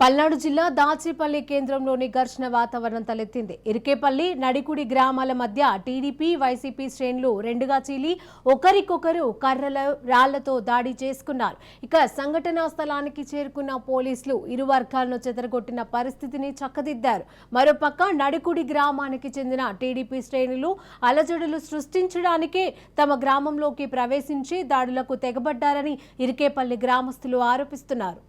పల్నాడు జిల్లా దాచేపల్లి కేంద్రంలోని ఘర్షణ వాతావరణం తలెత్తింది. ఇరికేపల్లి నడికుడి గ్రామాల మధ్య టీడీపీ వైసీపీ శ్రేణులు రెండుగా చీలి ఒకరికొకరు కర్రల రాళ్ళతో దాడి చేసుకున్నారు. ఇక సంఘటనా స్థలానికి చేరుకున్న పోలీసులు ఇరు వర్గాలను చెదరగొట్టిన పరిస్థితిని చక్కదిద్దారు. మరోపక్క నడికుడి గ్రామానికి చెందిన టీడీపీ శ్రేణులు అలజడులు సృష్టించడానికే తమ గ్రామంలోకి ప్రవేశించి దాడులకు తెగబడ్డారని ఇరికేపల్లి గ్రామస్తులు ఆరోపిస్తున్నారు.